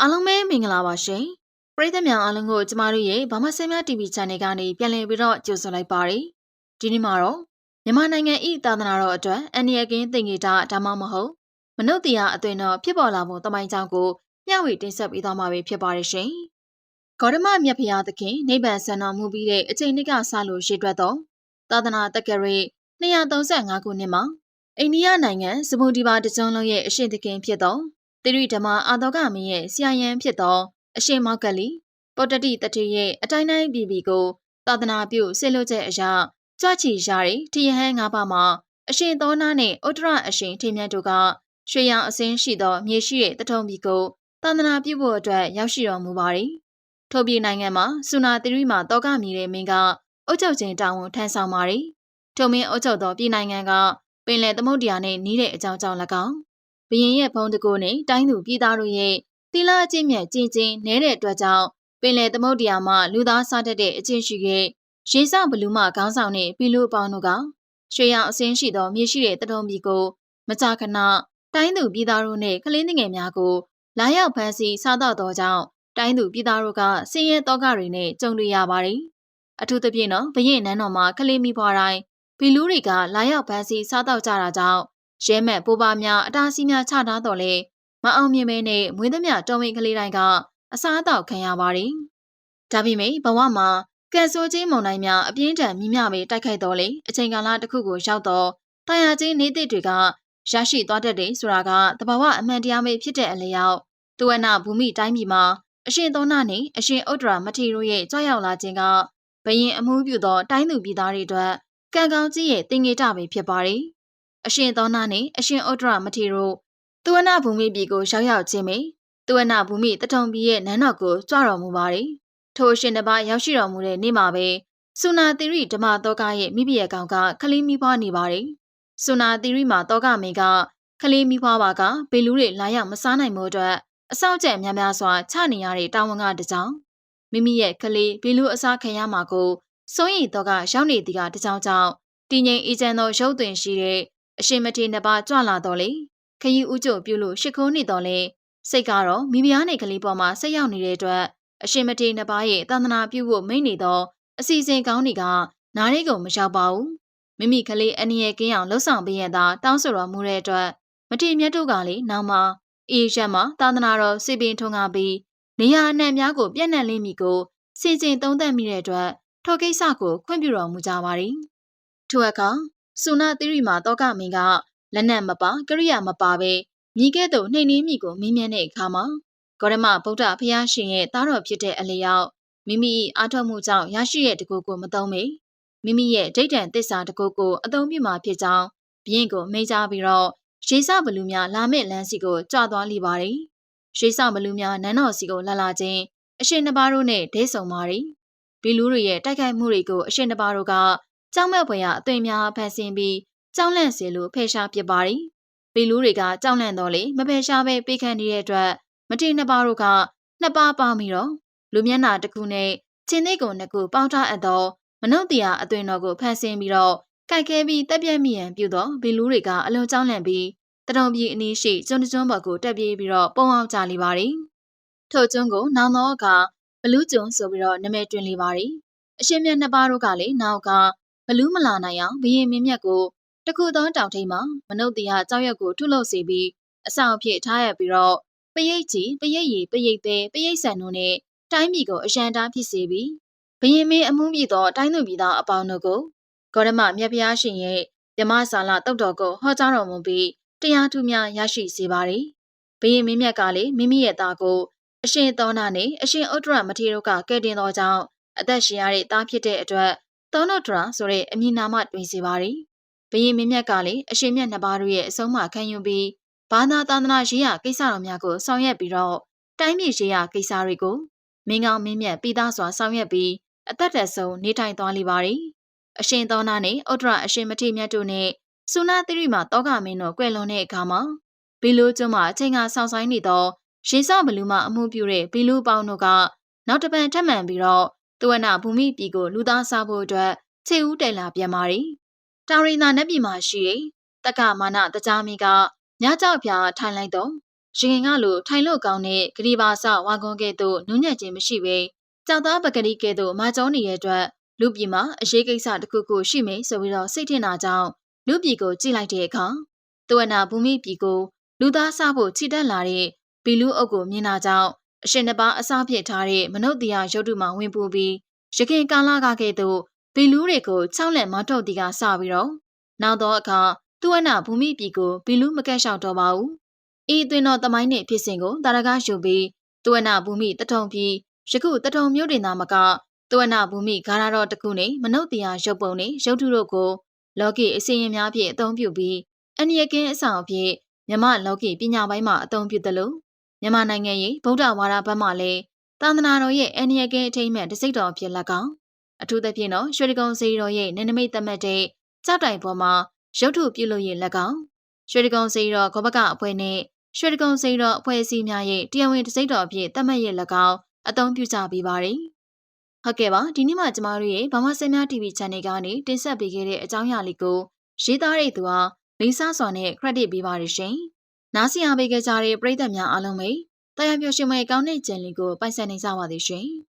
အားလုံးပဲမင်္ဂလာပါရှင်။ပရိသတ်များအားလုံးကိုကျမတို့ရဲ့ဘာမဆယ်များ TV Channel ကနေပြန်လည်ပြီးတော့ကြိုဆိုလိုက်ပါရစေ။ဒီနေ့မှာတော့မြန်မာနိုင်ငံဤသာသနာတော်အတွက်အန္တရာယ်ကင်းသင်္ကေတဒါမှမဟုတ်မနုဿိယအသွင်တော်ဖြစ်ပေါ်လာမှုတမိုင်းကြောင်းကိုမျှဝေတင်ဆက်ပေးသွားမှာဖြစ်ပါရရှင်။ဂေါတမမြတ်ဖရာသခင်နိဗ္ဗာန်ဆန္ဒမှုပြီးတဲ့အချိန်နှစ်ကစလို့ရှေ့တွက်တော့သာသနာတက္ကရာ235ခုနှစ်မှာအိန္ဒိယနိုင်ငံစမူဒီဘာတကြုံလုံးရဲ့အရှင်သခင်ဖြစ် သောတိရိဓမ္မအာတော်ကမင်းရဲ့ဆရာယံဖြစ်သောအရှင်မောက်ကလီပောတတိတတိရဲ့အတိုင်းတိုင်းပြည်ပြည်ကိုသာသနာပြုဆေလွတ်ချက်အရာကြွချီရှားတဲ့ထယဟန်ငါးပါးမှာအရှင်သောနာနှင့်ဥတရအရှင်ထေမြတ်တို့ကရွှေရောင်အစင်းရှိသောမြေရှိတဲ့တထုံပြည်ကိုသာသနာပြုဖို့အတွက်ရောက်ရှိတော်မူပါသည်ထို့ပြည်နိုင်ငံမှာစူနာတိရိမှာတောကမြည်တဲ့မင်းကအုတ်ချုပ်ချင်းတောင်းဝန်ထမ်းဆောင်ပါသည်ထိုမင်းအုတ်ချုပ်သောပြည်နိုင်ငံကပင်လယ်သမုဒ္ဒရာနှင့်နီးတဲ့အကြောင်းကြောင့်၎င်း ဘရင်ရဲ့ဖုံးတကိုးနဲ့တိုင်းသူပြည်သားတို့ရဲ့သီလအကျင့်မြတ်ကျင့်ချင်းနဲတဲ့အတွက်ကြောင့်ပင်လယ်သမုဒ္ဒရာမှာလူသားစားတတ်တဲ့အကျင့်ရှိခဲ့ရေစဘလူးမခေါင်းဆောင်နဲ့ပြည်လူအပေါင်းတို့ကရွှေရောင်အစင်းရှိသောမြေရှိတဲ့တထုံပြည်ကို မကြာခဏတိုင်းသူပြည်သားတို့နဲ့ကလေးငယ်များကိုလာရောက်ဖမ်းဆီးစားတော့သောကြောင့်တိုင်းသူပြည်သားတို့ကစင်းရဲတော့ကတွေနဲ့ကြုံတွေ့ရပါတယ်။အထူးသဖြင့်တော့ဘရင်နန်းတော်မှာကလေးမိဖွားတိုင်းဘီလူးတွေကလာရောက်ဖမ်းဆီးစားတော့ကြတာကြောင့် ရဲမဲ့ပိုးပါများအတားစီးများချထားတော်လဲမအောင်မြင်မဲနဲ့မွေးသမျှတော်ဝင်ကလေးတိုင်းကအစားအသောက်ခံရပါတယ်။ဒါပေမဲ့ဘဝမှာကဲဆိုးချင်းမုန်တိုင်းများအပြင်းထန်မြင့်မြပေတိုက်ခိုက်တော်လေအချိန်ကာလတစ်ခုကိုရောက်တော့တာယာချင်းနေသည့်တွေကရရှိသွားတတ်တယ်ဆိုတာကတဘာဝအမှန်တရားပဲဖြစ်တဲ့အလျောက်သူဝနာဘူမိတိုင်းပြည်မှာအရှင်သောနာနဲ့အရှင်ဥဒ္ဒရာမထေတို့ရဲ့ကြောက်ရောက်လာခြင်းကဘရင်အမှုပြုသောတိုင်းသူပြည်သားတွေအတွက်ကံကောင်းကြီးရဲ့တင်ငေတပဲဖြစ်ပါတယ်။ အရှင်သောနာနှင့်အရှင်ဩဒရမထေတို့သူဝနဘူမိပြည်ကိုရောက်ရောက်ခြင်းမေသူဝနဘူမိတထုံပြည်ရဲ့နန်းတော်ကိုကြွတော်မူပါသည်ထိုအရှင်တစ်ပါးရောက်ရှိတော်မူတဲ့နေ့မှာပဲစုနာတိရိဓမ္မတောကရဲ့မိဖုရားကောင်ကခလေးမိဖွားနေပါတယ်စုနာတိရိမှာတောကမင်းကခလေးမိဖွားပါကဘေလူးတွေလာရောက်မစားနိုင်မှုအတွက်အဆောက်အကျများများစွာချနေရတဲ့တာဝန်ကတကြောင်မိမိရဲ့ခလေးဘေလူးအစားခံရမှာကိုစိုးရိမ်တော့ကရောက်နေသည်ကတကြောင်ကြောင့်တည်ငြိမ်အေးချမ်းသောရုပ်သွင်ရှိတဲ့ အရှင်မထေနှစ်ပါးကြွလာတော့လေခရီးဥကြုံပြုလို့ရှ िख ိုးနေတော့လေစိတ်ကတော့မိဖုရားနဲ့ကလေးပေါ်မှာဆက်ရောက်နေတဲ့အတွက်အရှင်မထေနှစ်ပါးရဲ့တန်တနာပြုဖို့မိန့်နေတော့အစီအစဉ်ကောင်းတွေကနားလေးကိုမရောက်ပါဘူးမိမိကလေးအနည်းငယ်ကင်းအောင်လှုပ်ဆောင်ပေးရတာတောင်းဆိုတော်မူတဲ့အတွက်မထေမြတ်တို့ကလေနောက်မှာအေးရက်မှာသာသနာတော်စီပင်ထုံကားပြီးနေရာအနှံ့များကိုပြန့်နှံ့လိမ့်မည်ကိုစီစဉ်သုံးသပ်မိတဲ့အတွက်ထော်ကိစ္စကိုခွင့်ပြုတော်မူကြပါသည်ထိုအခါ စူနာသီရိမာတောကမင်းကလက်နက်မပါကရိယာမပါပဲမြည်ကဲ့သို့နှိမ်နင်းမိကိုမင်းမြန်းတဲ့အခါမှာဂေါရမဗုဒ္ဓဖျားရှင်ရဲ့သားတော်ဖြစ်တဲ့အလျောက်မိမိအားထုတ်မှုကြောင့်ရရှိတဲ့တကူကိုမသုံးမေမိမိရဲ့ဒိဋ္ဌံသစ္စာတကူကိုအသုံးပြုမှာဖြစ်ကြောင်းဘရင်ကိုမိန့်ကြားပြီးတော့ရေစဘလူများလာမဲ့လမ်းစီကိုကြွသွားလိပါတယ်ရေစဘလူများနန်းတော်စီကိုလာလာခြင်းအရှင်နှစ်ပါးတို့နဲ့ဒိတ်ဆုံပါတယ်ဘီလူးတွေရဲ့တိုက်ခိုက်မှုတွေကိုအရှင်နှစ်ပါးတို့က ကြောက်မဲ့ဖွယ်ရာအသွင်များဖန်ဆင်းပြီးကြောက်လန့်စေလို့ဖယ်ရှားပစ်ပါတယ်။ပီလူးတွေကကြောက်လန့်တော့လေမဖယ်ရှားပဲပေးခံနေတဲ့အတွက်မထေနှစ်ပါးတို့ကနှစ်ပါးပေါင်းပြီးတော့လူမျက်နှာတစ်ခုနဲ့ချင်းသေးကိုနှစ်ခုပေါင်းထားအပ်သောမနုဿိယအသွင်တော်ကိုဖန်ဆင်းပြီးတော့ကြိုက်ခဲပြီးတက်ပြက်မိရန်ပြုတော့ဘီလူးတွေကအလွန်ကြောက်လန့်ပြီးတရုံပြည်အနီးရှိကျွန်းကျွန်းဘက်ကိုတက်ပြေးပြီးတော့ပုံအောင်ကြလိပါတယ်။ထို့ကျွန်းကိုနောင်တော့ကဘလူးကျွန်းဆိုပြီးတော့နာမည်တွင်လိပါတယ်။အရှင်မြတ်နှစ်ပါးတို့ကလည်းနောက်က ဘလူးမလာနိုင်အောင်ဘရင်မင်းမြတ်ကိုတခုသောတောင်ထိပ်မှာမနုဿိယကြောက်ရွက်ကိုထုလုပ်စေပြီးအဆောင်အဖြစ်ထားရပြီးတော့ပရိတ်ကြီးပရိတ်ရီပရိတ်သေးပရိတ်ဆန်တို့နဲ့တိုင်းပြည်ကိုအရန်တားဖြစ်စေပြီးဘရင်မင်းအမှုပြသောတိုင်းသူပြည်သားအပေါင်းတို့ကိုဂေါရမမြတ်ဖျားရှင်ရဲ့မြမဆာလတုတ်တော်ကိုဟောကြားတော်မူပြီးတရားထုများရရှိစေပါသည်ဘရင်မင်းမြတ်ကလည်းမိမိရဲ့သားကိုအရှင်သောနာနဲ့အရှင်ဥဒ္ဒရမထေရတို့ကကဲ့တင်သောကြောင့်အသက်ရှင်ရတဲ့သားဖြစ်တဲ့အတွက် သောနုဒရာဆိုတဲ့အမည်နာမတွင်စေပါသည်ဘရင်မင်းမြတ်ကလည်းအရှင်မြတ်နှစ်ပါးတို့ရဲ့အဆုံးအမခံယူပြီးဘာသာသာသနာရေးရာကိစ္စတော်များကိုဆောင်ရွက်ပြီးတော့တိုင်းပြည်ရေးရာကိစ္စတွေကိုမင်းကောင်းမင်းမြတ်ပြီးသားစွာဆောင်ရွက်ပြီးအသက်သက်ဆုံးနေထိုင်သွားလိပါသည်အရှင်သောနာနဲ့ဥဒရအရှင်မထေမြတ်တို့နဲ့ဆုနာတိရိမှာတောကမင်းတို့ကွယ်လွန်တဲ့အခါမှာဘီလူကျွန်းမှာအချိန်ကဆောင်းဆိုင်နေသောရေစောဘလူးမှအမှုပြုတဲ့ဘီလူပေါင်းတို့ကနောက်တပံထပ်မံပြီးတော့ တဝနာဘူမိပြည်ကိုလူသားစားဖို့အတွက်ခြေဦးတိုင်လာပြန်ပါရီတောင်ရီနာနက်ပြည်မှာရှိတက္ကမာနတကြားမီကညကြောက်ပြားထိုင်လိုက်တော့ရှင်ကလိုထိုင်လို့ကောင်းတဲ့ဂရီပါစဝါကွန်ကဲ့သို့နုညံ့ခြင်းမရှိပေကြောက်သားပကတိကဲ့သို့မာကျောနေတဲ့အတွက်လူပြည်မှာအရေးကိစ္စတစ်ခုခုရှိမယ်ဆိုပြီးတော့စိတ်ထင်တာကြောင့်လူပြည်ကိုကြည့်လိုက်တဲ့အခါတဝနာဘူမိပြည်ကိုလူသားစားဖို့ခြိတက်လာတဲ့ဘီလူအုပ်ကိုမြင်တာကြောင့် အရှင်တစ်ပါးအစားဖြစ်ထားတဲ့မနုဿရာရုပ်တုမှဝင်ပူပြီးရခင်ကာလကကဲ့သို့ဘီလူတွေကိုချောင်းလက်မထုတ်တီကစပြီးတော့နောက်တော့အခါသူဝနာဘူမိပြည်ကိုဘီလူမကက်လျှောက်တော့ပါဘူး။ဤသွင်းတော်တမိုင်းနှင့်ဖြစ်စဉ်ကိုတာရကယူပြီးသူဝနာဘူမိတထုံပြီးယခုတထုံမြို့တင်သားမကသူဝနာဘူမိဂါရတော်တခုနှင့်မနုဿရာရုပ်ပုံနှင့်ရုပ်ထုတို့ကိုလောကီအစီရင်များဖြင့်အသုံးပြုပြီးအနိယကင်းအဆောင်အဖြစ်မြမလောကီပညာပိုင်းမှာအသုံးပြုသလို မြန်မာနိုင်ငံရဲ့ဗုဒ္ဓဝါဒဘက်မှလည်းသာသနာတော်ရဲ့အနိယကင်းအထိမ်းမှန်တစိမ့်တော်ဖြစ်လက်ကောင်အထူးသဖြင့်တော့ရွှေတကုံစေတော်ရဲ့နန္ဒမိတ်သမတ်တဲ့ကြောက်တိုင်ပေါ်မှာရုပ်ထုပြုလို့ရလက်ကောင်ရွှေတကုံစေတော်ခောဘကအဖွဲ့နဲ့ရွှေတကုံစေတော်အဖွဲ့အစည်းများရဲ့တရားဝင်တစိမ့်တော်အဖြစ်သတ်မှတ်ရလက်ကောင်အသုံးပြုကြပေးပါတယ်ဟုတ်ကဲ့ပါဒီနေ့မှကျမတို့ရဲ့ဘာမစင်များ TV Channel ကနေတင်ဆက်ပေးခဲ့တဲ့အကြောင်းအရာလေးကိုရေးသားတဲ့သူဟာလေးစားစွာနဲ့ credit ပေးပါရရှင်။ နားဆင်အားပေးကြတဲ့ပရိသတ်များအားလုံးပဲတရားပျော်ရွှင်မဲ့ကောင်းတဲ့ကြံလေးကိုပိုင်ဆိုင်နိုင်ကြပါသည်ရှင်။